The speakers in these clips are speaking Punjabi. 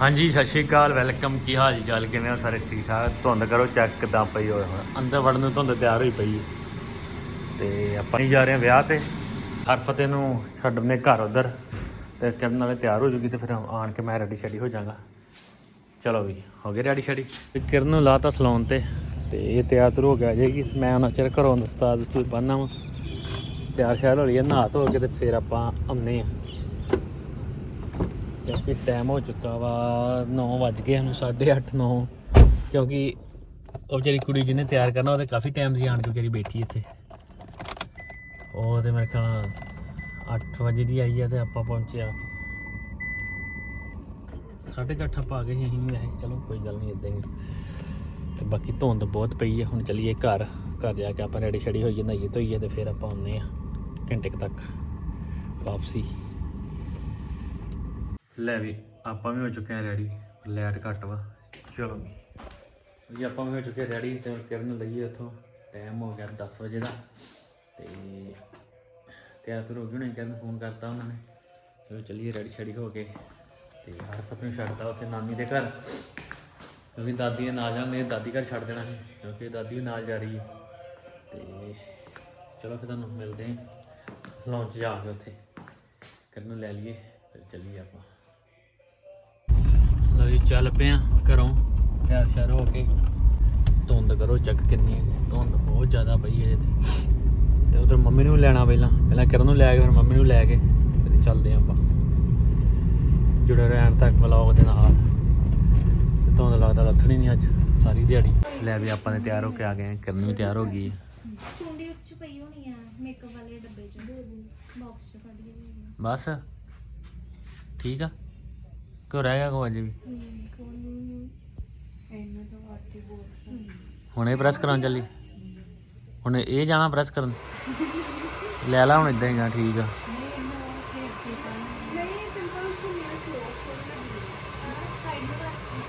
ਹਾਂਜੀ, ਸਤਿ ਸ਼੍ਰੀ ਅਕਾਲ, ਵੈਲਕਮ। ਕੀ ਹਾਲ ਚਾਲ? ਕਿਵੇਂ ਆ ਸਾਰੇ? ਠੀਕ ਠਾਕ? ਧੁੰਦ ਕਰੋ, ਚੈੱਕ ਕਿਦਾਂ ਪਈ ਹੋਏ ਹੁਣ? ਅੰਦਰ ਵੜਨ ਨੂੰ ਧੁੰਦ ਤਿਆਰ ਹੋਈ ਪਈ ਹੈ। ਤੇ ਆਪਾਂ ਨਹੀਂ ਜਾ ਰਹੇ ਹਾਂ ਵਿਆਹ ਤੇ। ਹਰਫਤੇ ਨੂੰ ਛੱਡਨੇ ਘਰ ਉਧਰ। ਤੇ ਕਿਰਨ ਨਾਲੇ ਤਿਆਰ ਹੋ ਜੂਗੀ ਤੇ ਫਿਰ ਆਣ ਕੇ ਮੈਂ ਰੈਡੀ ਸ਼ੈਡੀ ਹੋ ਜਾਵਾਂਗਾ। ਚਲੋ ਵੀ, ਹੋ ਗਏ ਰੈਡੀ ਸ਼ੈਡੀ। ਤੇ ਕਿਰਨ ਨੂੰ ਲਾਤਾ ਸਲੂਨ ਤੇ। ਤੇ ਇਹ ਤਿਆਰ ਤੁਰ ਹੋ ਗਿਆ ਜੇਗੀ ਮੈਂ ਉਹਨਾਂ ਚਿਰ ਘਰੋਂ ਦਸਤਾਰ ਦਸਤੂਰ ਬੰਨ੍ਹਣਾ ਵਾ। ਤਿਆਰ ਸ਼ਿਆਰ ਹੋ ਲਈ ਨਹਾ ਧੋ ਕੇ ਤੇ ਫਿਰ ਆਪਾਂ ਆਉਂਦੇ ਆ ਕਿਉਂਕਿ ਟਾਈਮ ਹੋ ਚੁੱਕਾ ਵਾ 9 ਵੱਜ ਗਏ ਹਨ 8:30 9 ਕਿਉਂਕਿ ਉਹ ਵਿਚਾਰੀ ਕੁੜੀ ਜਿਹਨੇ ਤਿਆਰ ਕਰਨਾ, ਉਹਦੇ ਕਾਫੀ ਟਾਈਮ ਦੀ ਆਣ ਕੇ ਵਿਚਾਰੀ ਬੈਠੀ ਇੱਥੇ। ਉਹ ਤੇ ਮੇਰੇ ਖਿਆਲ 8 ਵਜੇ ਦੀ ਆਈ ਆ ਤੇ ਆਪਾਂ ਪਹੁੰਚਿਆ। ਸਾਢੇ ਕੁ ਅੱਠ ਆਪਾਂ ਆ ਗਏ ਸੀ, ਅਸੀਂ ਵੈਸੇ ਚਲੋ, ਕੋਈ ਗੱਲ ਨਹੀਂ ਇਦਾਂ ਹੀ। ਤੇ ਬਾਕੀ ਧੁੰਦ ਬਹੁਤ ਪਈ ਹੈ ਹੁਣ ਚਲੀਏ ਘਰ। ਘਰ ਜਾ ਕੇ ਆਪਾਂ ਰੈਡੀ ਸ਼ੈਡੀ ਹੋਈਏ ਨਹਾਈਏ ਧੋਈਏ ਤੇ ਫਿਰ ਆਪਾਂ ਆਉਂਦੇ ਆ ਘੰਟੇ ਕੁ ਤੱਕ ਵਾਪਸੀ। ਲੈ ਵੀ, ਆਪਾਂ ਵੀ ਹੋ ਚੁੱਕੇ ਆ ਰੈਡੀ ਲੈਟ ਘੱਟ ਵਾ। ਚਲੋ ਵੀ ਆਪਾਂ ਵੀ ਹੋ ਚੁੱਕੇ ਰੈਡੀ ਤੇ ਹੁਣ ਕਿਰਨ ਲਈਏ ਉੱਥੋਂ। ਟਾਈਮ ਹੋ ਗਿਆ 10 ਵਜੇ ਦਾ, ਤੇ ਤਿਆਰ ਤੁਰ ਹੋ ਗਈ ਹੁਣੇ ਕਿਰਨ ਫੋਨ ਕਰਤਾ ਉਹਨਾਂ ਨੇ। ਚਲੋ ਚੱਲੀਏ ਰੈਡੀ ਸ਼ੈਡੀ ਹੋ ਕੇ, ਤੇ ਹਰਫਤ ਨੂੰ ਛੱਡਤਾ ਉੱਥੇ ਨਾਨੀ ਦੇ ਘਰ। ਕਿਉਂਕਿ ਦਾਦੀ ਦੇ ਨਾਲ ਜਾਣਾ ਮੇਰੇ ਦਾਦੀ ਘਰ ਛੱਡ ਦੇਣਾ ਸੀ, ਕਿਉਂਕਿ ਦਾਦੀ ਵੀ ਨਾਲ ਜਾ ਰਹੀ ਹੈ। ਤੇ ਚਲੋ ਫਿਰ ਤੁਹਾਨੂੰ ਮਿਲਦੇ ਹਾਂ ਲੌਂਚ ਜਾ ਕੇ ਉੱਥੇ। ਕਰਨ ਲੈ ਲਈਏ, ਫਿਰ ਚੱਲੀਏ ਆਪਾਂ। ਲਓ ਜੀ ਚੱਲ ਪਏ ਆ ਘਰੋਂ। ਤਿਆਰ ਸ਼ਿਆਰ ਹੋ ਕੇ। ਧੁੰਦ ਕਰੋ ਚੱਕ ਕਿੰਨੀ ਹੈ। ਧੁੰਦ ਬਹੁਤ ਜ਼ਿਆਦਾ ਪਈ ਹੈ ਤੇ ਤੇ ਉਧਰ ਮੰਮੀ ਨੂੰ ਲੈਣਾ ਪਹਿਲਾਂ। ਪਹਿਲਾਂ ਕਿਰਨ ਨੂੰ ਲੈ ਕੇ ਫਿਰ ਮੰਮੀ ਨੂੰ ਲੈ ਕੇ ਫਿਰ ਚੱਲਦੇ ਆ ਆਪਾਂ। ਜੁੜੇ ਰਹਿਣ ਤੱਕ ਵਲੌਗ ਦੇ ਨਾਲ। ਤੇ ਧੁੰਦ ਲੱਗਦਾ ਲੱਥਣੀ ਨਹੀਂ ਅੱਜ ਸਾਰੀ ਦਿਹਾੜੀ। ਲੈ ਵੀ ਆਪਾਂ ਨੇ ਤਿਆਰ ਹੋ ਕੇ ਆ ਗਏ ਆ ਕਿਰਨ ਵੀ ਤਿਆਰ ਹੋ ਗਈ ਹੈ। ਚੁੰਡੀ ਉੱਚ ਪਈ ਹੋਣੀ ਆ। ਮੇਕਅਪ ਵਾਲੇ ਡੱਬੇ ਚ ਬਾਕਸ ਚ ਕੱਢ ਕੇ ਬਸ। ਠੀਕ ਆ। ਕਿਉਂ ਰਹਿ ਗਿਆ ਕੋ ਅਜੇ ਵੀ? ਹੁਣ ਇਹ ਪ੍ਰੈਸ ਕਰਾਂ ਚੱਲੀ। ਹੁਣ ਇਹ ਜਾਣਾ ਪ੍ਰੈਸ ਕਰਨ। ਲੈ ਲਾ ਹੁਣ ਇਦਾਂ ਹੀ ਜਾ ਠੀਕ ਆ। ਨਹੀਂ ਸਿੰਪਲ ਚੁੰਨੀਆਂ ਕਲੋਥ ਸਾਈਡ ਨੂੰ ਰੱਖ ਕੇ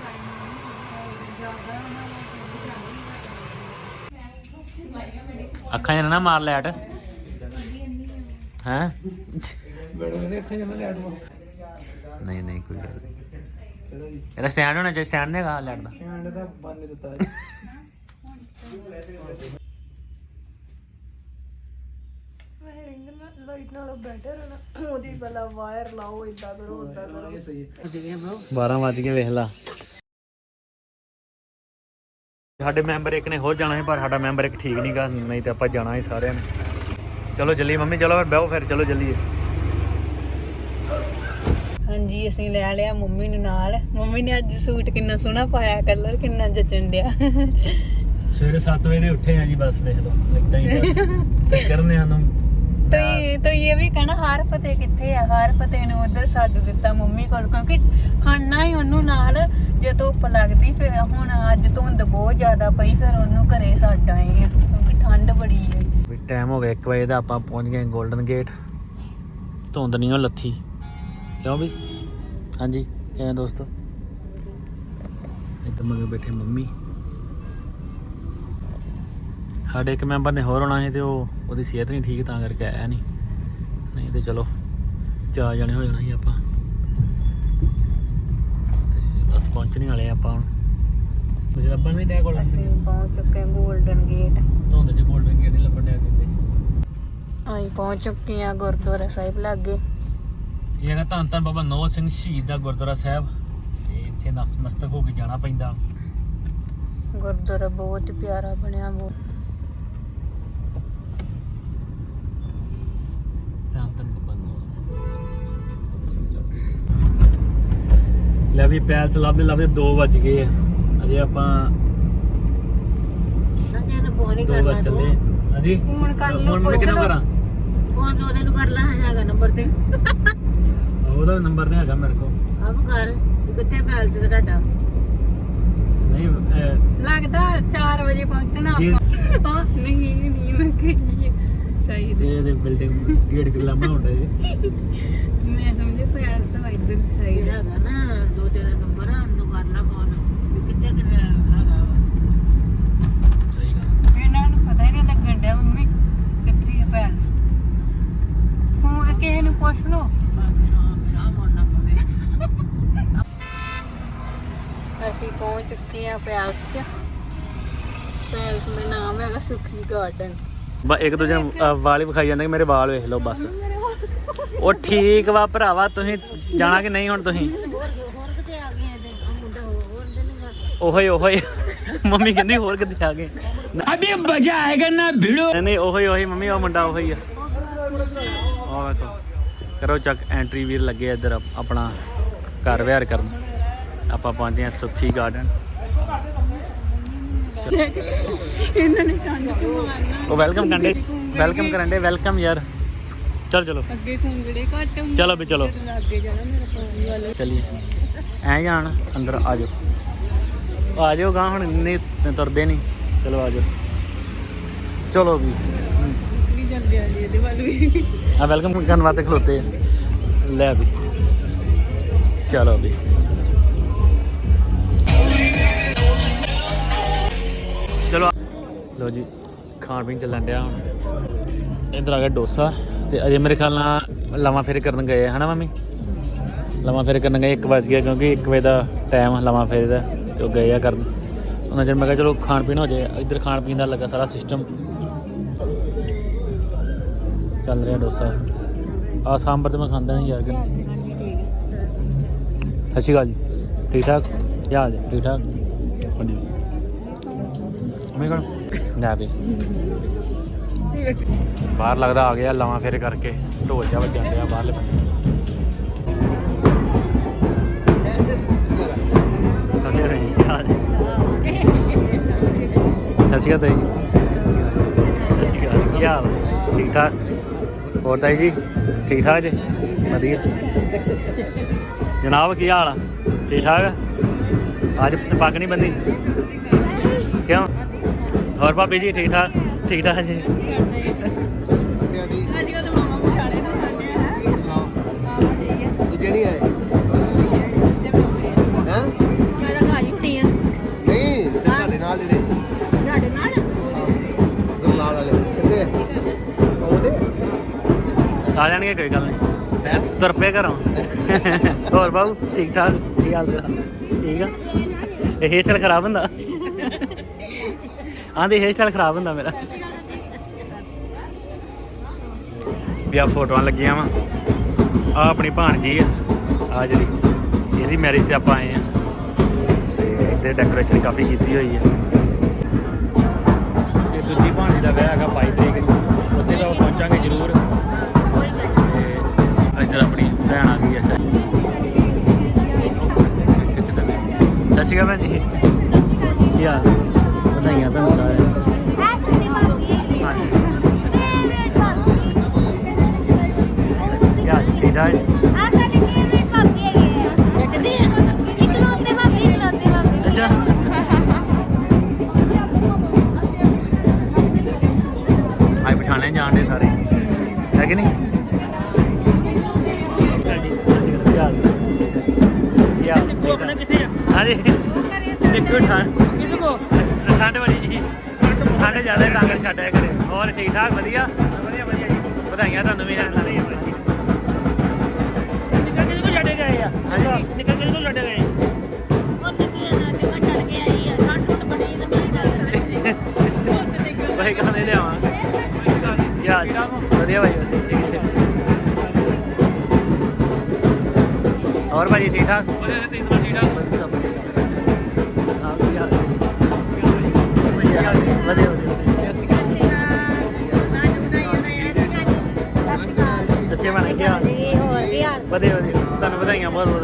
ਅੱਖਾਂ 'ਚ ਨਾ ਮਾਰ। ਲੈਟ ਹੈ ਨਹੀਂ ਨਹੀਂ ਕੋਈ ਗੱਲ ਨਹੀਂ। ਇਹਦਾ ਸਟੈਂਡ ਹੋਣਾ ਚਾਹੀਦਾ ਸਟੈਂਡ ਨਹੀਂ ਹੈਗਾ ਲੈਟ ਦਾ। ਲਾਈਟ ਨਾਲੋਂ ਬੈਟਰ ਹੈ ਨਾ ਉਹਦੀ ਪਹਿਲਾਂ ਵਾਇਰ ਲਾਓ ਇਦਾਂ ਕਰੋ ਉਦਾਂ ਕਰੋ ਇਹ ਸਹੀ 12 ਵੱਜ ਗਏ ਵੇਖ ਲਾ। ਸਾਡੇ ਮੈਂਬਰ ਇੱਕ ਨੇ ਹੋਰ ਜਾਣਾ ਸੀ ਪਰ ਸਾਡਾ ਮੈਂਬਰ ਇੱਕ ਠੀਕ ਨਹੀਂਗਾ ਨਹੀਂ ਤੇ ਆਪਾਂ ਜਾਣਾ ਸੀ ਸਾਰਿਆਂ ਨੇ। ਚਲੋ ਚੱਲੀਏ ਮੰਮੀ ਚਲੋ ਫਿਰ ਬਹਿਓ ਫਿਰ ਚਲੋ ਚੱਲੀਏ ਹਾਂਜੀ ਅਸੀਂ ਲੈ ਲਿਆ ਮੰਮੀ ਨੂੰ ਨਾਲ। ਮੰਮੀ ਨੇ ਅੱਜ ਸੂਟ ਕਿੰਨਾ ਸੋਹਣਾ ਪਾਇਆ ਕਲਰ ਕਿੰਨਾ ਜਚਣ ਡਿਆ। ਸਵੇਰੇ 7 ਵਜੇ ਦੇ ਉੱਠੇ ਆ ਜੀ ਬਸ ਵੇਖ ਲਓ। ਇਦਾਂ ਹੀ ਬਸ। ਤੇ ਕਰਨੇ ਸਾਨੂੰ ਤੂੰ ਤੂੰ ਇਹ ਵੀ ਕਹਿਣਾ ਹਾਰ ਫਤਿਹ ਕਿੱਥੇ ਆ? ਹਾਰ ਫਤਿਹ ਨੂੰ ਉਧਰ ਛੱਡ ਦਿੱਤਾ ਮੰਮੀ ਕੋਲ ਕਿਉਂਕਿ ਖਾਣਾ ਹੀ ਉਹਨੂੰ ਨਾਲ ਜੇ ਧੁੱਪ ਲੱਗਦੀ ਫਿਰ ਹੁਣ ਅੱਜ ਧੁੰਦ ਬਹੁਤ ਜ਼ਿਆਦਾ ਪਈ ਫਿਰ ਉਹਨੂੰ ਘਰੇ ਛੱਡ ਆਏ ਆ ਕਿਉਂਕਿ ਠੰਡ ਬੜੀ ਹੈ ਵੀ ਟਾਈਮ ਹੋ ਗਿਆ 1 ਵਜੇ ਦਾ ਆਪਾਂ ਪਹੁੰਚ ਗਏ 골ਡਨ ਗੇਟ ਧੁੰਦ ਨਹੀਂ ਉਹ ਲੱਥੀ। ਕਿਉਂ ਵੀ? ਹਾਂਜੀ ਕਿਵੇਂ ਦੋਸਤੋ? ਇੱਧਰ ਮਗੇ ਬੈਠੇ ਮੰਮੀ। ਸਾਡੇ ਇੱਕ ਮੈਂਬਰ ਨੇ ਹੋਰ ਆਉਣਾ ਸੀ ਤੇ ਉਹ ਉਹਦੀ ਸਿਹਤ ਨਹੀਂ ਠੀਕ ਤਾਂ ਕਰਕੇ ਆਇਆ ਨਹੀਂ। ਨਹੀਂ ਤੇ ਚਲੋ ਚਾਰ ਜਣੇ ਹੋ ਜਾਣਾ ਸੀ ਆਪਾਂ। ਤੇ ਬਸ ਪਹੁੰਚਣੇ ਵਾਲੇ ਆਪਾਂ ਹੁਣ। ਤੁਸੀਂ ਲੱਭਣ ਨਹੀਂ ਡਿਆ ਕੋਲ? ਅਸੀਂ ਪਹੁੰਚ ਚੁੱਕੇ ਹਾਂ 골ਡਨ ਗੇਟ ਧੁੰਦ 'ਚ 골ਡਨ ਗੇਟ ਨਹੀਂ ਲੱਭਣ ਡਿਆ ਕਿਤੇ। ਅਸੀਂ ਪਹੁੰਚ ਚੁੱਕੇ ਹਾਂ ਗੁਰਦੁਆਰਾ ਸਾਹਿਬ ਲਾਗੇ। ਇਹ ਹੈਗਾ ਧੰਨ ਧੰਨ ਬਾਬਾ ਨੌ ਸਿੰਘ ਸ਼ਹੀਦ ਦਾ ਗੁਰਦੁਆਰਾ ਸਾਹਿਬ। ਤੇ ਇੱਥੇ ਨਤਮਸਤਕ ਹੋ ਕੇ ਜਾਣਾ ਪੈਂਦਾ। ਗੁਰਦੁਆਰਾ ਬਹੁਤ ਪਿਆਰਾ ਬਣਿਆ ਬਹੁਤ। ਧੰਨ ਧੰਨ ਬਾਬਾ ਨੌ ਲੈ ਵੀ ਪੈਲਸ ਲੱਭਦੇ ਲੱਭਦੇ 2 ਵੱਜ ਗਏ ਆ। ਅਜੇ ਆਪਾਂ ਸੰਜੇ ਨੂੰ ਫੋਨ ਹੀ 2 ਕਰ ਲਾ ਵਜ ਚੱਲੇ ਹਾਂਜੀ? ਫੋਨ ਕਰ ਲਓ, ਹੁਣ ਮੈਂ ਕਿਹਨੂੰ। ਕਰਾਂ? ਫੋਨ ਉਹਦੇ ਨੂੰ ਕਰ ਲਾ ਹੈਗਾ ਨੰਬਰ ਤੇ। ਉਹਦਾ ਨੰਬਰ ਤੇ ਹੈਗਾ ਮੇਰੇ ਕੋਲ। ਆਪ ਕਰ ਵੀ ਕਿੱਥੇ ਪੈਲ ਤੇ ਤੁਹਾਡਾ? ਨਹੀਂ ਲੱਗਦਾ 4 ਵਜੇ ਪਹੁੰਚਣਾ ਜੀ। ਆਪਾਂ। ਹਾਂ ਨਹੀਂ ਨਹੀਂ ਮੈਂ ਕਹੀ ਸਹੀ ਦੇ ਇਹ ਦੇ ਬਿਲਡਿੰਗ ਗੇਟ ਗਿਰਲਾ ਬਣਾਉਂਦਾ ਜੀ। ਮੈਂ ਸਮਝੇ ਪਿਆਰ ਸਵਾਈਦ ਸਹੀ ਇਹ ਹੈਗਾ ਨਾ ਦੋ ਤੇਰਾ ਨੰਬਰ ਆ ਉਹਨੂੰ ਕਰ ਲਾ ਫੋਨ ਵੀ ਕਿੱਥੇ ਕਿੰਨਾ ਹੈਗਾ ਵਾ ਸਹੀ ਗੱਲ ਇਹਨਾਂ ਨੂੰ ਪਤਾ ਹੀ ਨਹੀਂ ਲੱਗਣ ਡਿਆ ਮੰਮੀ ਕਿੱਥੇ ਆ ਪੈਲਸ ਫੋਨ ਕਿਸੇ ਨੂੰ ਪੁੱਛ ਲਓ ਬਾਕੀ ਸ਼ਾਮ ਸ਼ਾਮ ਹੋਣਾ ਪਵੇ ਅਸੀਂ ਪਹੁੰਚ ਚੁੱਕੇ ਆ ਪੈਲਸ 'ਚ। ਪੈਲਸ ਦਾ ਨਾਮ ਹੈਗਾ ਸੁਖੀ ਗਾਰਡਨ। ਬਾ ਇੱਕ ਦੂਜੇ ਨੂੰ ਵਾਲ ਹੀ ਵਿਖਾਈ ਜਾਂਦੇ ਕਿ ਮੇਰੇ ਵਾਲ ਵੇਖ ਲਓ ਬਸ। ਉਹ ਠੀਕ ਵਾ ਭਰਾਵਾ ਤੁਸੀਂ ਜਾਣਾ ਕਿ ਨਹੀਂ ਹੁਣ ਤੁਸੀਂ? ਹੋਰ ਹੋਰ ਕਿਤੇ ਆ ਗਏ ਇਹਦੇ ਆਹ ਮੁੰਡਾ ਹੋਰ ਦੇ ਨਹੀਂ ਓਹੇ ਓਹੇ ਮੰਮੀ ਕਹਿੰਦੀ ਹੋਰ ਕਿੱਥੇ ਆ ਗਏ? ਅਭੀ ਮਜ਼ਾ ਆਏਗਾ ਨਾ ਭਿੜੋ। ਨਹੀਂ ਨਹੀਂ ਓਹੇ ਓਹੇ ਮੰਮੀ ਉਹ ਮੁੰਡਾ ਉਹੀ ਆ। ਉਹ ਵੇਖੋ ਕਰੋ ਚੱਕ ਐਂਟਰੀ ਵੀਰ ਲੱਗੇ ਆ ਇੱਧਰ ਆਪ- ਆਪਣਾ ਘਰ ਵਿਹਾਰ ਕਰਨ। ਆਪਾਂ ਪਹੁੰਚੇ ਆ ਸੁਖੀ ਗਾਰਡਨ। ਇਹਨਾਂ ਨੇ ਕੰਨ ਤੇ ਮਾਰਨਾ ਉਹ ਵੈਲਕਮ ਕਰਦੇ ਵੈਲਕਮ ਕਰਨ ਦੇ ਵੈਲਕਮ ਯਾਰ ਚਲ ਚਲੋ ਅੱਗੇ ਖੁੰਗੜੇ ਘੱਟ ਹੁੰਦੇ ਚਲੋ ਵੀ ਚਲੋ ਜਦੋਂ ਅੱਗੇ ਜਾਣਾ ਮੇਰਾ ਫੋਨ ਵਾਲਾ ਚਲਿਏ ਐ ਜਾਣ ਅੰਦਰ ਆ ਜਾਓ ਆ ਜਾਓ ਗਾਂ ਹੁਣ ਇੰਨੇ ਤੁਰਦੇ ਨਹੀਂ ਚਲੋ ਆ ਜਾਓ ਚਲੋ ਵੀ ਵੀ ਜਾਂਦੇ ਆ ਜੀ ਇਹਦੇ ਵੱਲ ਵੀ ਆ ਵੈਲਕਮ ਕਰਨ ਵਾਸਤੇ ਖਲੋਤੇ ਆ ਲੈ ਵੀ ਚਲੋ ਵੀ ਲੋ ਜੀ ਖਾਣ ਪੀਣ ਚੱਲਣ ਡਿਆ ਹੁਣ। ਇਧਰ ਆ ਗਿਆ ਡੋਸਾ ਤੇ ਅਜੇ ਮੇਰੇ ਖਿਆਲ ਨਾਲ ਲਾਵਾਂ ਫੇਰ ਕਰਨ ਗਏ ਆ, ਹਨਾ ਮੰਮੀ? ਲਾਵਾਂ ਫੇਰ ਕਰਨ ਗਏ 1 ਵਜ ਗਿਆ ਕਿਉਂਕਿ 1 ਵਜੇ ਦਾ ਟਾਈਮ ਲਾਵਾਂ ਫੇਰ ਦਾ ਤੇ ਉਹ ਗਏ ਆ ਕਰਨ। ਉਹਨਾਂ ਚਿਰ ਮੈਂ ਕਿਹਾ ਚਲੋ ਖਾਣ ਪੀਣ ਹੋ ਜਾਏ ਇੱਧਰ ਖਾਣ ਪੀਣ ਦਾ ਲੱਗਾ ਸਾਰਾ ਸਿਸਟਮ ਚੱਲ ਰਿਹਾ ਡੋਸਾ। ਆ ਸਾਂਬਰ ਤੇ ਮੈਂ ਖਾਂਦਾ ਨਹੀਂ ਯਾਰ ਕਿ ਸਤਿ ਸ਼੍ਰੀ ਅਕਾਲ ਜੀ। ਠੀਕ ਠਾਕ? ਯਾਦ ਠੀਕ ਠਾਕ? ਹਾਂਜੀ। ਮੈਂ ਕਹਾਂ ਲੈ ਵੀ। ਬਾਹਰ ਲੱਗਦਾ ਆ ਗਿਆ ਲਾਵਾਂ ਫੇਰ ਕਰਕੇ। ਢੋਲ ਜਾ ਵੱਜਣ ਡਿਆ ਬਾਹਰਲੇ ਬੰਦੇ ਸਤਿ ਸ਼੍ਰੀ ਅਕਾਲ ਜੀ। ਸਤਿ ਸ਼੍ਰੀ ਅਕਾਲ ਤਾਈ ਸਤਿ ਕੀ ਹਾਲ? ਠੀਕ ਠਾਕ? ਹੋਰ ਤਾਈ ਜੀ? ਠੀਕ ਠਾਕ ਜੀ? ਵਧੀਆ। ਜਨਾਬ, ਕੀ ਹਾਲ ਆ? ਠੀਕ ਠਾਕ? ਅੱਜ ਪੱਗ ਨਹੀਂ ਬੰਦੀ ਕਿਉਂ? ਹੋਰ ਭਾਬੀ ਜੀ ਠੀਕ ਠਾਕ? ਠੀਕ ਠਾਕ ਜੀ? ਸਾਡੀ ਉਹਦੇ ਮਾਮਾ ਪਛਾੜੇ ਨਾ ਸਾਡੇ ਹੈ ਦੂਜੇ ਨਹੀਂ ਆਏ? ਹੈਂ? ਮੇਰਾ ਭਾਈ ਹੁਣੀ ਆ ਨਹੀਂ ਤੇ ਤੁਹਾਡੇ ਨਾਲ ਜਿਹੜੇ ਤੁਹਾਡੇ ਨਾਲ ਗੁਰਲਾਲ ਵਾਲੇ। ਕਿੱਥੇ ਆਉਂਦੇ ਆ? ਜਾਣਗੇ ਕੋਈ ਗੱਲ ਨਹੀਂ। ਹੈ? ਤੁਰ ਪਏ ਘਰੋਂ। ਹੋਰ ਬਾਬੂ ਠੀਕ ਠਾਕ? ਕੀ ਹਾਲ ਤੇਰਾ? ਠੀਕ ਆ? ਇਹ ਸਟਾਈਲ ਖਰਾਬ ਹੁੰਦਾ। ਆਂਦੇ ਹੇਅਰ ਸਟਾਈਲ ਖਰਾਬ ਹੁੰਦਾ ਮੇਰਾ। ਵੀ ਆ ਫੋਟੋਆਂ ਲੱਗੀਆਂ ਵਾ। ਆ ਆਪਣੀ ਭਾਣਜੀ ਆ ਆ ਜਿਹੜੀ, ਇਹਦੀ ਮੈਰਿਜ ਤੇ ਆਪਾਂ ਆਏ ਆ। ਤੇ ਇੱਥੇ ਡੈਕੋਰੇਸ਼ਨ ਕਾਫੀ ਕੀਤੀ ਹੋਈ ਹੈ ਤੇ ਦੂਜੀ ਭਾਣਜੀ ਦਾ ਵਿਆਹ ਹੈਗਾ 22 ਤਰੀਕ ਨੂੰ। ਉੱਥੇ ਤਾਂ ਪਹੁੰਚਾਂਗੇ ਜ਼ਰੂਰ। ਤੇ ਇੱਧਰ ਆਪਣੀ ਭੈਣ ਆ ਗਈ ਹੈ ਸਤਿ ਸ਼੍ਰੀ ਅਕਾਲ ਭੈਣ ਜੀ। ਕੀ ਹਾਲ? ਵਧਾਈਆਂ ਤੁਹਾਨੂੰ ਸਾਰਿਆਂ ਨੂੰ ਹਾਂਜੀ ਕੀ ਹਾਲ ਠੀਕ ਠਾਕ ਅੱਛਾ ਆਈ ਪਛਾਣੇ ਜਾਣਦੇ ਸਾਰੇ ਹੈ ਕਿ ਨਹੀਂ ਕੀ ਹਾਲ ਕੀ ਹਾਲ ਨਿੱਕੂ ਆਪਣਾ ਕਿੱਥੇ ਆ ਹਾਂਜੀ ਨਿੱਕੂ ਠੰਡ ਕਿਹਦੇ ਕੋ ਠੰਡ ਬੜੀ ਜੀ। ਠੰਡ ਜ਼ਿਆਦਾ ਤਾਂ ਕਰ ਛੱਡਿਆ ਕਰੇ ਹੋਰ ਠੀਕ ਠਾਕ ਵਧੀਆ? ਵਧੀਆ ਵਧੀਆ ਜੀ। ਵਧਾਈਆਂ ਤੁਹਾਨੂੰ ਵੀ ਨਿੱਕਾ ਕਿਹਦੇ ਕੋ ਛੱਡੇ ਗਏ ਆ? ਹਾਂਜੀ। ਨਿੱਕਾ ਕਿਹਦੇ ਛੱਡੇ ਗਏ ਲਿਆਵਾਂ ਯਾਰ ਵਧੀਆ ਭਾਈ ਵਧੀਆ ਹੋਰ ਭਾਜੀ ਠੀਕ ਠਾਕ? ਵਧੀਆ ਤੇ ਤੁਹਾਨੂੰ ਵਧਾਈਆਂ ਬਹੁਤ ਬਹੁਤ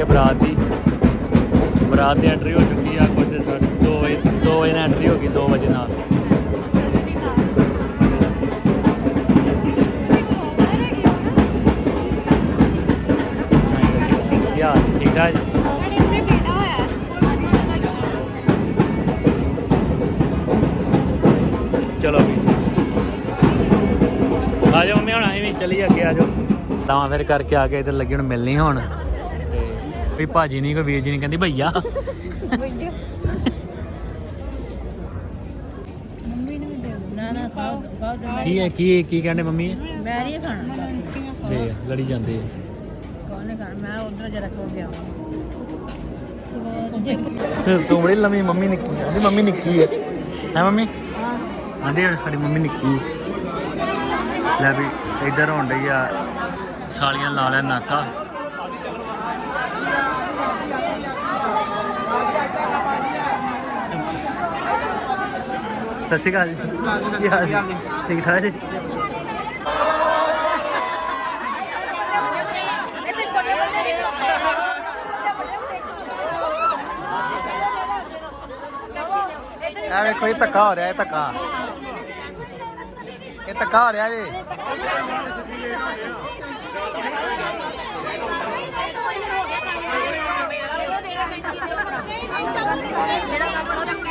ਹੈ ਬਰਾਤ ਦੀ। ਬਰਾਤ ਦੀ ਐਂਟਰੀ ਹੋ ਚੁੱਕੀ ਆ ਕੁਝ 2 ਵਜੇ 2 ਵਜੇ ਨਾਲ ਐਂਟਰੀ ਹੋ ਗਈ 2 ਵਜੇ ਨਾਲ। ਕੀ ਠੀਕ ਠਾਕ ਚਲੋ ਵੀ। ਆ ਜਾਓ ਮੰਮੀ, ਹੁਣ ਅਸੀਂ ਵੀ ਚੱਲੀਏ ਅੱਗੇ, ਆ ਜਾਓ। ਤਾਂ ਫਿਰ ਕਰਕੇ ਆ ਕੇ ਇੱਧਰ ਲੱਗੀ, ਹੁਣ ਮਿਲਣੀ ਹੁਣ। ਕੋਈ ਭਾਜੀ ਨਹੀਂ ਕੋਈ ਵੀਰ ਜੀ ਨਹੀਂ ਕਹਿੰਦੀ ਭਈਆ। ਮੰਮੀ ਨੂੰ ਦੇ ਦਿਓ। ਨਾ ਨਾ ਖਾਓ ਖਾਓ ਕੀ ਹੈ ਕੀ ਕੀ ਕਹਿੰਦੇ ਮੰਮੀ? ਮੈਂ ਨਹੀਂ ਖਾਣਾ। ਦੇ ਲੜੀ ਜਾਂਦੇ ਆ। ਕੋਨੇ ਖਾਣਾ? ਮੈਂ ਉਧਰ ਜਰਾ ਖੋ ਗਿਆ ਤੇ ਤੂੰ ਬੜੀ ਲੰਮੀ ਮੰਮੀ ਨਿੱਕੀ ਹੈ ਉਹਦੀ ਮੰਮੀ ਨਿੱਕੀ ਹੈ ਹੈ ਮੰਮੀ? ਆਂਦੀ ਸਾਡੀ ਮੰਮੀ ਨਿੱਕੀ ਹੈ। ਲੈ ਵੀ ਇੱਧਰ ਹੋਣ ਡਈ ਆ ਸਾਲੀਆਂ ਲਾ ਲਿਆ ਨਾਕਾ। ਸਤਿ ਸ਼੍ਰੀ ਅਕਾਲ ਜੀ ਕੀ ਹਾਲ ਜੀ? ਠੀਕ ਠਾਕ ਜੀ ਇਹ ਵੇਖੋ ਇਹ ਧੱਕਾ ਹੋ ਰਿਹਾ ਇਹ ਧੱਕਾ ਇਹ ਧੱਕਾ ਹੋ ਰਿਹਾ ਜੀ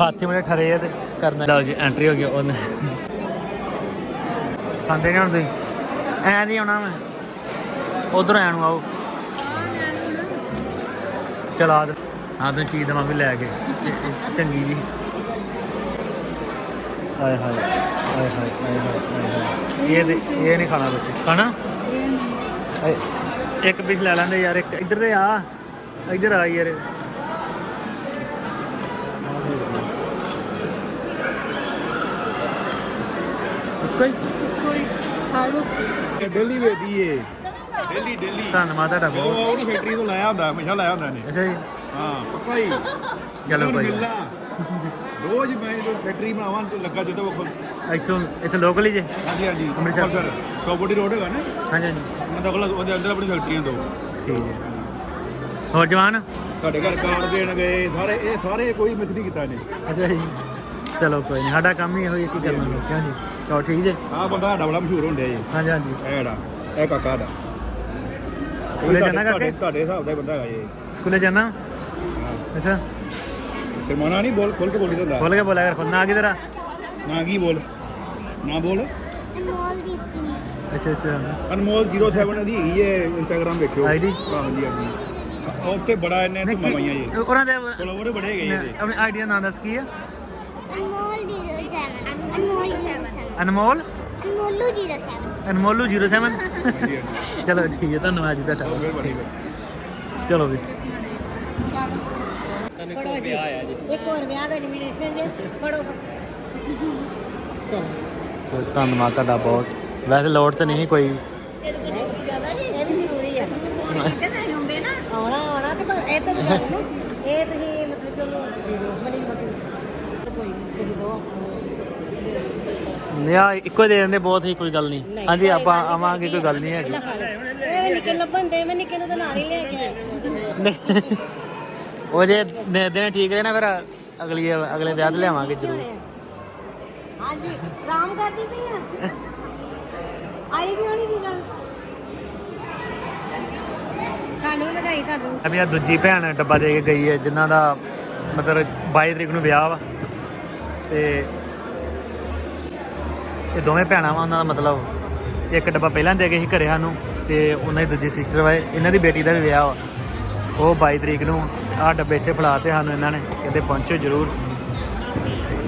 ਹਾਥੀ ਮਨੇ ਠਰੇ ਆ ਤੇ ਕਰਨਾ ਲਓ ਜੀ ਐਂਟਰੀ ਹੋ ਗਈ ਉਹਨੇ। ਖਾਂਦੇ ਨਹੀਂ ਹੁਣ ਤੁਸੀਂ? ਨਹੀਂ ਆਉਣਾ ਮੈਂ। ਉਧਰ ਐਂ ਨੂੰ ਆਓ। ਚਲਾ ਦੇ। ਆ ਤਾਂ ਚੀਜ਼ ਦਾ ਵੀ ਲੈ ਕੇ। ਚੰਗੀ ਜੀ। ਹਾਏ ਹਾਏ ਹਾਏ ਹਾਏ ਹਾਏ ਹਾਏ। ਇਹ ਇਹ ਨਹੀਂ ਖਾਣਾ ਤੁਸੀਂ। ਖਾਣਾ? ਇੱਕ ਪੀਸ ਲੈ ਲੈਂਦੇ ਯਾਰ ਇੱਕ ਇੱਧਰ ਤੇ ਆ। ਇੱਧਰ ਆ ਯਾਰ। ਕੋਈ? ਕੋਈ ਹਾਲੋ ਡੇਲੀ ਵੇਦੀ ਏ ਡੇਲੀ ਡੇਲੀ। ਧੰਨਵਾਦ ਤੁਹਾਡਾ ਉਹ ਬਹੁਤ। ਉਹਨੂੰ ਫੈਕਟਰੀ ਤੋਂ ਲਾਇਆ ਹੁੰਦਾ ਹਮੇਸ਼ਾ ਲਾਇਆ ਹੁੰਦਾ ਨੇ ਅੱਛਾ ਜੀ। ਹਾਂ ਪੱਕਾ ਹੀ ਚਲੋ ਭਾਈ ਮਿਲਣਾ। ਰੋਜ਼ ਮੈਂ ਜਦੋਂ ਫੈਕਟਰੀ ਮੈਂ ਆਵਾਂ ਤੇ ਲੱਗਾ ਜਦੋਂ ਉਹ ਇੱਥੋਂ ਇੱਥੇ ਲੋਕਲ ਹੀ ਜੇ? ਹਾਂਜੀ ਹਾਂਜੀ। ਅੰਮ੍ਰਿਤਸਰ। ਸੌਬੋਡੀ ਰੋਡ ਹੈਗਾ ਨਾ। ਹਾਂਜੀ ਹਾਂਜੀ। ਉਹਨਾਂ ਦਾ ਕੋਲ ਉਹਦੇ ਅੰਦਰ ਆਪਣੀ ਫੈਕਟਰੀਆਂ ਦੋ। ਠੀਕ ਹੈ। ਹੋਰ ਜਵਾਨ? ਤੁਹਾਡੇ ਘਰ ਕਾਰਡ ਦੇਣ ਗਏ ਸਾਰੇ ਇਹ ਸਾਰੇ ਕੋਈ ਮਿਸ ਨਹੀਂ ਕੀਤਾ ਇਹਨੇ। ਅੱਛਾ ਜੀ। ਚਲੋ ਕੋਈ ਨਹੀਂ ਸਾਡਾ ਕੰਮ ਹੀ ਇਹੋ ਹੀ ਕੀ ਕਰਨਾ ਕਿਉਂ ਜੀ ਚਲੋ ਠੀਕ ਜੇ? ਆਹ ਬੰਦਾ ਸਾਡਾ ਬੜਾ ਮਸ਼ਹੂਰ ਡਿਆ ਜੀ। ਹਾਂਜੀ ਹਾਂਜੀ। ਜਿਹੜਾ ਇਹ ਕਾਕਾ ਦਾ ਸਕੂਲੇ ਜਾਣਾ ਕਾਕੇ? ਤੁਹਾਡੇ ਹਿਸਾਬ ਦਾ ਬੰਦਾ ਹੈਗਾ ਜੀ। ਸਕੂਲੇ ਜਾਣਾ। ਅੱਛਾ। ਸ਼ਰਮਾਣਾ ਨਹੀਂ ਬੋਲ ਖੋਲ ਕੇ ਬੋਲੀ ਦਿੰਦਾ ਖੋਲ ਕੇ ਬੋਲਿਆ ਕਰ ਖੁਦ ਨਾ ਕੀ ਤੇਰਾ? ਨਾ ਕੀ ਬੋਲ? ਨਾ ਬੋਲ? ਅੱਛਾ ਅੱਛਾ। ਅਨਮੋਲ 07 ਦੀ ਹੈਗੀ ਹੈ ਇੰਸਟਾਗ੍ਰam ਵੇਖਿਓ। ID? ਹਾਂਜੀ ਹਾਂਜੀ। ਉਹ ਉੱਤੇ ਬੜਾ ਇਹਨੇ ਧੁੰਮਾਂ ਪਾਈਆਂ ਜੀ। ਉਹਨਾਂ ਦੇ ਫੋਲੋਵਰ ਬੜੇ ਹੈਗੇ ਜੀ ਆਪਣੇ ਆਈਡੀਆ ਨਾਮ ਦੱਸ ਕੀ ਆ? 07 ਅਨਮੋਲ? 07 ਅਨਮੋਲ ਅਨਮੋਲੂ 07 ਅਨਮੋਲੂ 07 ਹਾਂਜੀ ਹਾਂਜੀ। ਚਲੋ ਠੀਕ ਹੈ ਧੰਨਵਾਦ ਜੀ ਤੁਹਾਡਾ। ਚਲੋ ਵੀ। ਇੱਕ ਹੋਰ ਵਿਆਹ ਦਾ ਇਨਵੀਟੇਸ਼ਨ ਜੇ ਫੜੋ। ਚਲੋ। ਧੰਨਵਾਦ ਤੁਹਾਡਾ ਬਹੁਤ। ਵੈਸੇ ਲੋੜ ਤਾਂ ਨਹੀਂ ਕੋਈ। ਇਹ ਵੀ ਜ਼ਰੂਰੀ ਆ। ਕਹਿੰਦੇ ਹੁੰਦੇ ਨਾ ਆਉਣਾ ਆਉਣਾ ਤੇ ਇਹ ਤਾਂ ਇਹ ਤੁਸੀਂ ਮਤਲਬ ਚਲੋ ਬੜੀ ਮੋਟੀ ਕੋਈ ਕੋਈ ਦੋ ਨਿਆ ਇੱਕੋ ਦੇ ਦਿੰਦੇ ਬਹੁਤ ਹੀ ਕੋਈ ਗੱਲ ਨਹੀਂ। ਹਾਂਜੀ ਆਪਾਂ ਆਵਾਂਗੇ ਕੋਈ ਗੱਲ ਨਹੀਂ ਹੈਗੀ। ਇਹ ਨਿੱਕੇ ਲੱਭਣ ਦੇ ਮੈਂ ਨਿੱਕੇ ਨੂੰ ਤਾਂ ਨਾਲ ਹੀ ਲੈ ਕੇ ਆਇਆ। ਉਹ ਜੇ ਦੇ ਦੇਣੇ ਠੀਕ ਰਹੇ ਨਾ ਫਿਰ ਅਗਲੀ ਅਗਲੇ ਵਿਆਹ ਤੇ ਲਿਆਵਾਂਗੇ ਜ਼ਰੂਰ। ਹਾਂਜੀ ਆਰਾਮ ਕਰਦੀ ਪਈ ਆ? ਆਈ ਕਿਉਂ ਨਹੀਂ ਦੀ ਗੱਲ? ਸਾਨੂੰ ਵਧਾਈ ਤੁਹਾਨੂੰ। ਅਭੀ ਆ ਦੂਜੀ ਭੈਣ ਡੱਬਾ ਦੇ ਕੇ ਗਈ ਹੈ ਜਿਨ੍ਹਾਂ ਦਾ ਮਤਲਬ 22 ਤਰੀਕ ਨੂੰ ਵਿਆਹ ਵਾ। ਤੇ ਇਹ ਦੋਵੇਂ ਭੈਣਾਂ ਵਾ, ਉਹਨਾਂ ਦਾ ਮਤਲਬ ਇੱਕ ਡੱਬਾ ਪਹਿਲਾਂ ਦੇ ਗਏ ਸੀ ਘਰੇ ਸਾਨੂੰ ਤੇ ਉਹਨਾਂ ਦੀ ਦੂਜੀ ਸਿਸਟਰ ਵਾ, ਇਹਨਾਂ ਦੀ ਬੇਟੀ ਦਾ ਵੀ ਵਿਆਹ ਵਾ। ਉਹ 22 ਤਰੀਕ ਨੂੰ ਆਹ ਡੱਬੇ ਇੱਥੇ ਫੜਾਤੇ ਸਾਨੂੰ ਇਹਨਾਂ ਨੇ, ਕਹਿੰਦੇ ਪਹੁੰਚੋ ਜ਼ਰੂਰ।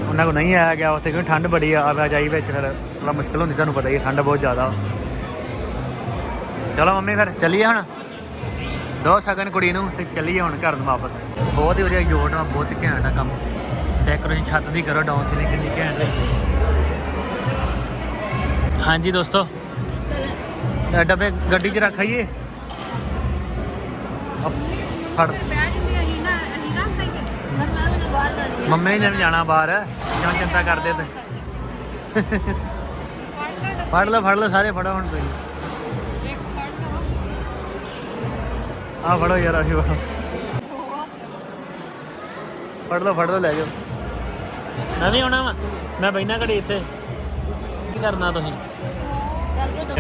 ਉਹਨਾਂ ਕੋ ਨਹੀਂ ਆਇਆ ਗਿਆ, ਉੱਥੇ ਕਿਉਂਕਿ ਠੰਡ ਬੜੀ ਆ, ਆਵਾਜਾਈ ਵਿੱਚ ਫਿਰ ਬੜਾ ਮੁਸ਼ਕਲ ਹੁੰਦੀ, ਤੁਹਾਨੂੰ ਪਤਾ ਹੀ ਠੰਡ ਬਹੁਤ ਜ਼ਿਆਦਾ। ਵਾ। ਚਲੋ ਮੰਮੀ ਫਿਰ, ਚੱਲੀਏ ਹੁਣ। ਦੋ ਸਗਨ ਕੁੜੀ ਨੂੰ ਤੇ ਚੱਲੀਏ ਹੁਣ ਘਰ ਨੂੰ ਵਾਪਸ। ਬਹੁਤ ਹੀ ਵਧੀਆ ਯੋਟ ਆ ਬਹੁਤ ਹੀ ਘੈਂਟ ਆ ਕੰਮ। ਡੈਕੋਰੇਸ਼ਨ ਛੱਤ ਦੀ ਕਰੋ, ਡਾਊਨ ਸੀਲਿੰਗ ਕਿੰਨੀ ਘੈਂਟ ਹੈ। ਹਾਂਜੀ ਦੋਸਤੋ ਡੱਬੇ ਗੱਡੀ 'ਚ ਰੱਖ ਆਈਏ। ਫੜ। ਮੰਮੀ ਨੇ ਜਾਣਾ ਬਾਹਰ ਕਿਉਂ ਚਿੰਤਾ ਕਰਦੇ ਤੇ। ਫੜ ਲਓ ਫੜ ਲਓ, ਸਾਰੇ ਫੜੋ ਹੁਣ ਤੁਸੀਂ। ਆ ਫੜੋ ਯਾਰ, ਆਹੀ ਫੜੋ। ਫੜ ਲਓ ਫੜ ਲਓ, ਲੈ ਜਾਓ। ਮੈਂ ਵੀ ਆਉਣਾ ਵਾ। ਮੈਂ ਬੈਠਾ ਘੜੀ ਇੱਥੇ। ਕੀ ਕਰਨਾ ਤੁਸੀਂ?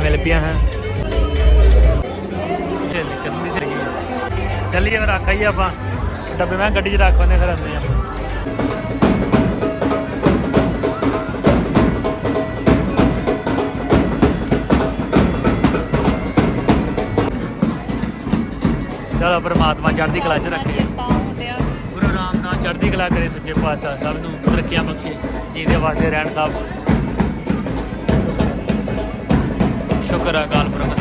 ਮਿਲ ਪਿਆ ਹਾਂ? ਚੱਲ ਕਰਨੀ ਸਹੀ ਚੱਲੀਏ ਫਿਰ, ਰੱਖ ਆਪਾਂ। ਡੱਬੇ ਮੈਂ ਗੱਡੀ 'ਚ ਰੱਖ ਆਉਂਦੇ ਫਿਰ ਆਉਂਦੇ ਆ। ਚਲੋ ਪਰਮਾਤਮਾ ਚੜ੍ਹਦੀ ਕਲਾ 'ਚ ਰੱਖੇ। ਚੜ੍ਹਦੀ ਕਲਾ ਕਰੇ ਸੱਚੇ ਪਾਤਸ਼ਾਹ, ਸਭ ਨੂੰ ਤਰੱਕੀਆਂ ਬਖਸ਼ੇ ਜੀਦੇ ਵਾਸਤੇ ਰਹਿਣ ਸਭ। ਸ਼ੁਕਰ ਅਕਾਲ ਪੁਰਖ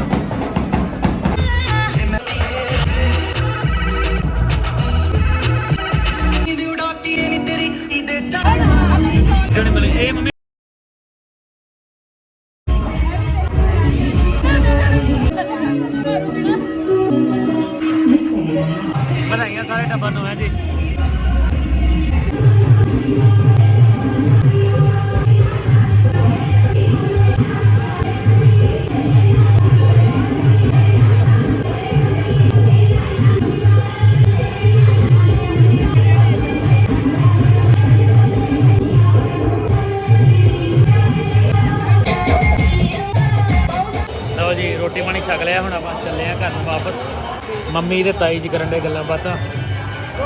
ਮੰਮੀ ਤੇ ਤਾਈ ਜੀ ਕਰਨ ਦੇ ਗੱਲਾਂ ਬਾਤਾਂ।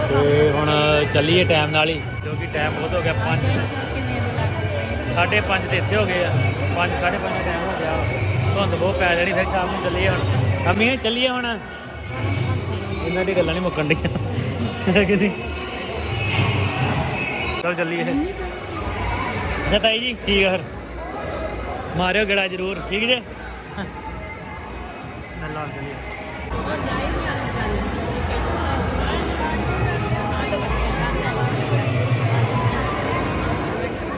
ਤੇ ਹੁਣ ਚੱਲੀਏ ਟਾਈਮ ਨਾਲ ਹੀ ਕਿਉਂਕਿ ਟਾਈਮ ਬਹੁਤ ਹੋ ਗਿਆ 5 ਸਾਢੇ 5 ਤੇ ਇੱਥੇ ਹੋ ਗਏ ਆ। 5 ਸਾਢੇ 5 ਦਾ ਟਾਈਮ ਹੋ ਗਿਆ। ਧੁੰਦ ਬਹੁਤ ਪੈ ਜਾਣੀ ਫਿਰ ਸ਼ਾਮ ਨੂੰ ਚੱਲੀਏ ਹੁਣ। ਅੰਮੀ ਚੱਲੀਏ ਹੁਣ। ਇਹਨਾਂ ਦੀ ਗੱਲਾਂ ਨਹੀਂ ਮੁੱਕਣ ਡੀਆਂ ਕਿ ਨਹੀਂ? ਚਲ ਚੱਲੀਏ ਅੱਛਾ ਤਾਈ ਜੀ ਠੀਕ ਆ ਫਿਰ। ਮਾਰਿਓ ਗੇੜਾ ਜ਼ਰੂਰ ਠੀਕ ਜੇ? ਨਾਲ ਚੱਲੀਏ।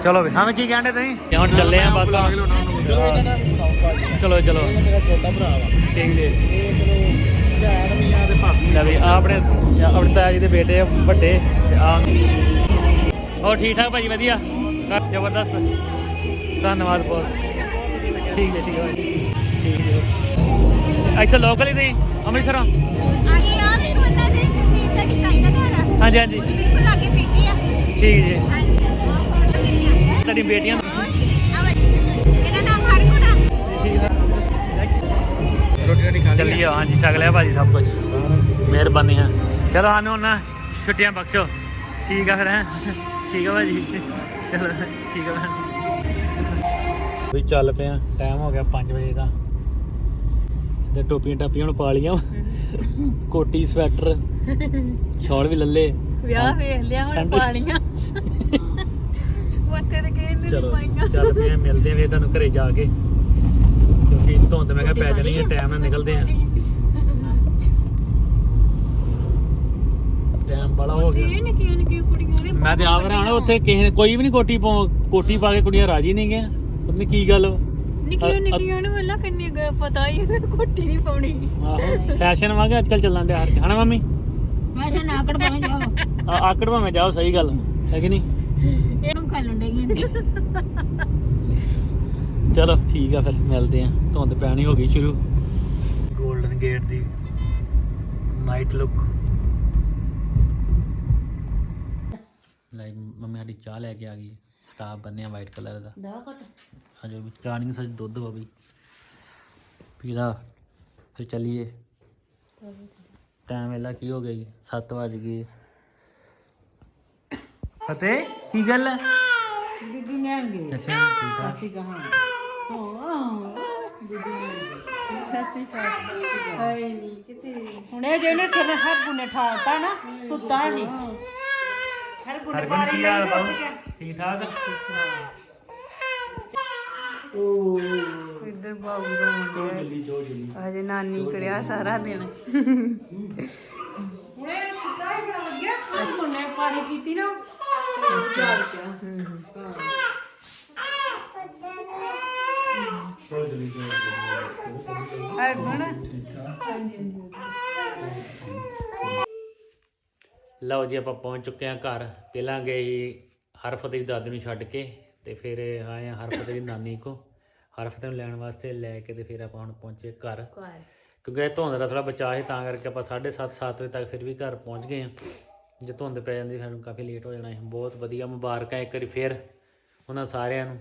ਚਲੋ ਵੀ। ਹਾਂ ਮੈਂ ਕੀ ਕਹਿੰਦੇ ਤੁਸੀਂ? ਤੇ ਹੁਣ ਚੱਲੇ ਆ ਬਸ। ਚਲੋ ਚਲੋ ਮੇਰਾ ਛੋਟਾ ਭਰਾ ਵਾ। ਠੀਕ ਜੀ ਇਹ ਚਲੋ ਭੈਣ ਮੀਆਂ ਦੇ ਭਾਬੀ ਲੈ ਵੀ ਆਹ ਆਪਣੇ ਆਹ ਆਪਣੇ ਤਾਇਆ ਜੀ ਦੇ ਬੇਟੇ ਆ ਵੱਡੇ। ਤੇ ਆ ਹੋਰ ਠੀਕ ਠਾਕ ਭਾਜੀ ਵਧੀਆ? ਜ਼ਬਰਦਸਤ। ਧੰਨਵਾਦ ਬਹੁਤ। ਠੀਕ ਹੈ ਠੀਕ ਹੈ ਠੀਕ ਇੱਥੇ ਲੋਕਲ ਹੀ ਤੁਸੀਂ? ਅੰਮ੍ਰਿਤਸਰੋਂ? ਆਗੇ ਆ ਵੀ ਕੋਨਾ ਦੇ ਕਿੰਨੀ ਤੱਕ ਤਾਈ ਦਾ ਘਰ ਆ। ਹਾਂਜੀ ਹਾਂਜੀ। ਬਿਲਕੁਲ ਲਾਗੇ ਪੀਟੀ ਆ। ਠੀਕ ਜੀ। ਤੁਹਾਡੀ ਬੇਟੀਆਂ ਇਹਦਾ ਨਾਮ ਹਰਕੁੜਾ ਰੋਟੀ ਰਾਟੀ ਖਾ ਲਈ ਚੱਲੀਏ ਹਾਂਜੀ ਛਕ ਲਿਆ ਭਾਜੀ ਸਭ ਕੁਝ ਮਿਹਰਬਾਨੀ ਹੈ ਚਲੋ ਸਾਨੂੰ ਨਾ ਛੁੱਟੀਆਂ ਬਖਸ਼ੋ। ਠੀਕ ਆ ਫਿਰ ਹੈ? ਠੀਕ ਆ ਭਾਜੀ? ਚਲੋ ਠੀਕ ਆ ਵੀ ਚੱਲ ਪਿਆ ਟਾਈਮ ਹੋ ਗਿਆ 5 ਵਜੇ ਦਾ। ਤੇ ਟੋਪੀਆਂ ਟਾਪੀਆਂ ਹੁਣ ਪਾ ਲੀਆਂ ਕੋਟੀ ਸਵੈਟਰ ਸ਼ਾਲ ਵੀ ਲੱਲੇ ਵਿਆਹ ਵੇਖ ਲਿਆ ਹੁਣ ਠੰਡ- ਪਾਣੀਆਂ ਉੱਥੇ ਤੇ ਕਿਸੇ ਨੇ ਚਲੋ ਨਹੀਂ ਪਾਈਆਂ ਚੱਲ ਪਿਆ ਮਿਲਦੇ ਵੇ ਤੁਹਾਨੂੰ ਘਰੇ ਜਾ ਕੇ। ਕਿਉਂਕਿ ਧੁੰਦ ਮੈਂ ਕਿਹਾ ਪੈ ਜਾਣੀ ਹੈ ਟਾਈਮ ਨਾਲ ਨਿਕਲਦੇ ਆ ਟਾਈਮ ਬੜਾ ਹੋ ਗਿਆ। ਇਹ ਨਿੱਕੀਆਂ ਨਿੱਕੀਆਂ ਕੁੜੀਆਂ ਨੇ ਮੈਂ ਤੇ ਆਪ ਰਹਿਣਾ ਉੱਥੇ ਕਿਸੇ ਨੇ ਕੋਈ ਵੀ ਨਹੀਂ ਕੋਟੀ ਪਾ ਕੋਟੀ ਪਾ ਕੇ ਕੁੜੀਆਂ ਰਾਜੀ ਨਹੀਂ ਗਿਆ ਨਹੀਂ ਕੀ ਗੱਲ। ਵਾ। ਨਿੱਕੀਆਂ ਨਿੱਕੀਆਂ ਨੂੰ ਵੇਲਾ ਕਿੰਨੀ ਗ- ਪਤਾ ਹੀ ਹੈ, ਕੋਟੀ ਨਹੀਂ ਪਾਉਣੀ। ਆਹੋ ਫੈਸ਼ਨ ਵਾਂਗੇ ਅੱਜ ਕੱਲ ਚੱਲਣ ਡਿਆ ਹਰ ਹਨਾ ਮੰਮੀ? ਮੈਂ ਤਾਂ ਨਾਕੜ ਪਾ ਜਾਓ। ਆ- ਆਕੜ ਭਾਵੇਂ ਜਾਓ ਸਹੀ ਗੱਲ ਹੈ ਕਿ ਨਹੀਂ? ਇਹਨੂੰ ਖਾ ਲੁੰਡੇਗੀ ਚਲੋ ਠੀਕ ਆ ਫਿਰ ਮਿਲਦੇ ਆ। ਧੁੰਦ ਪੈਣੀ ਹੋ ਗਈ ਸ਼ੁਰੂ। 골ਡਨ ਗੇਟ ਦੀ ਨਾਈਟ ਲੁੱਕ ਲਾਈਕ ਮੰਮੀ ਸਾਡੀ ਚਾਹ ਲੈ ਕੇ ਆ ਗਈ। ਸਟਾਫ ਬੰਨਿਆ ਵਾਈਟ ਕਲਰ ਦਾ। ਦਵਾ ਘਟ। ਅਜੋ ਵੀ ਚਾਹ ਨਹੀਂ ਸੱਚ ਦੁੱਧ ਵਾ ਵੀ। ਪੀਲਾ ਫਿਰ ਚੱਲੀਏ। ਟਾਈਮ ਵੇਲਾ ਕੀ ਹੋ ਗਿਆ ਜੀ? 7 ਵਜ ਗਏ। ਫਤਿਹ ਕੀ ਗੱਲ ਹੈ ਬੀਬੀ ਨੇ ਆਂਗੇ ਅੱਛਾ ਠੀਕ ਆ। ਅਸੀਂ ਕਹਾਂ ਹੁਣ ਇਹ ਜਿਹਨੇ ਤੇਰੇ ਹੱਥ ਨੇ ਠਾਲਤਾ ਨਾ ਸੁੱਤਾ ਨਹੀਂ ਹਰ ਗੁਣ ਹਰਗੁਣ ਕੀ ਹਾਲ ਬਾਬੂ? ਠੀਕ ਠਾਕ ਇੱਧਰ ਬਾਬੂ ਰੋਣ ਡਿਆ ਜੱਲੀ ਜੋ ਜੱਲੀ। ਅਜੇ ਨਾਨੀ ਕਰਿਆ ਸਾਰਾ ਦਿਨ। ਜੋ ਜੱਲੀ ਜੋ ਹਰਗੁਣ ਲਓ ਜੀ ਆਪਾਂ ਪਹੁੰਚ ਚੁੱਕੇ ਹਾਂ ਘਰ। ਪਹਿਲਾਂ ਗਏ ਸੀ ਹਰਫਤ ਦੀ ਦਾਦੀ ਨੂੰ ਛੱਡ ਕੇ ਤੇ ਫਿਰ ਆਏ ਹਾਂ ਹਰਫਤ ਦੀ ਨਾਨੀ ਕੋ ਹਰਫਤ ਨੂੰ ਲੈਣ ਵਾਸਤੇ ਲੈ ਕੇ ਤੇ ਫਿਰ ਆਪਾਂ ਹੁਣ ਪਹੁੰਚੇ ਘਰ। ਕਿਉਂਕਿ ਇਹ ਧੁੰਦ ਦਾ ਥੋੜਾ ਬਚਾਅ ਸੀ ਤਾਂ ਕਰਕੇ ਆਪਾਂ 7:30 7 ਵਜੇ ਤੱਕ ਫਿਰ ਵੀ ਘਰ ਪਹੁੰਚ ਗਏ ਹਾਂ। ਜੇ ਧੁੰਦ ਪੈ ਜਾਂਦੀ ਫਿਰ ਕਾਫੀ ਲੇਟ ਹੋ ਜਾਣਾ ਸੀ। ਬਹੁਤ ਵਧੀਆ ਮੁਬਾਰਕਾਂ ਇੱਕ ਵਾਰੀ ਫਿਰ ਉਹਨਾਂ ਸਾਰਿਆਂ ਨੂੰ।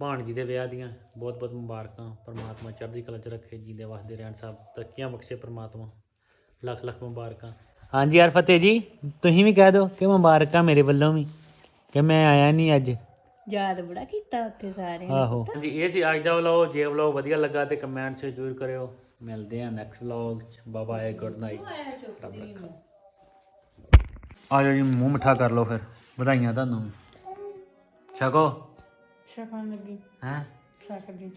ਭਾਣਜੀ ਦੇ ਵਿਆਹ ਦੀਆਂ ਬਹੁਤ ਬਹੁਤ ਮੁਬਾਰਕਾਂ ਪਰਮਾਤਮਾ ਚੜ੍ਹਦੀ ਕਲਾ 'ਚ ਰੱਖੇ ਜੀਂਦੇ ਵਸਦੇ ਰਹਿਣ ਸਭ ਤਰੱਕੀਆਂ ਬਖਸ਼ੇ ਪਰਮਾਤਮਾ ਲੱਖ ਲੱਖ ਮੁਬਾਰਕਾਂ। ਹਾਂਜੀ ਯਾਰ ਫਤਿਹ ਜੀ ਤੁਸੀਂ ਵੀ ਕਹਿ ਦਿਓ ਕਿ ਮੁਬਾਰਕਾਂ ਮੇਰੇ ਵੱਲੋਂ ਵੀ ਕਿ ਮੈਂ ਆਇਆ ਨਹੀਂ ਅੱਜ। ਯਾਦ ਬੜਾ ਕੀਤਾ ਉੱਥੇ ਸਾਰੇ ਆਹੋ। ਹਾਂਜੀ ਇਹ ਸੀ ਅੱਜ ਦਾ ਵਲੌਗ ਜੇ ਵਲੌਗ ਵਧੀਆ ਲੱਗਾ ਤੇ ਕਮੈਂਟ 'ਚ ਜ਼ਰੂਰ ਕਰਿਓ। ਮਿਲਦੇ ਆ ਨੈਕਸਟ ਵਲੌਗ 'ਚ। ਬਾਬਾ ਏ ਗੁੱਡ ਨਾਈਟ ਰੱਬ ਰੱਖਾ। ਆ ਜਾਓ ਜੀ ਮੂੰਹ ਮਿੱਠਾ ਕਰ ਲਓ ਫਿਰ ਵਧਾਈਆਂ ਤੁਹਾਨੂੰ। ਛਕੋ। ਸ਼ਕਨ ਲੱਗੀ। ਹੈਂ? ਸ਼ਕਦੀ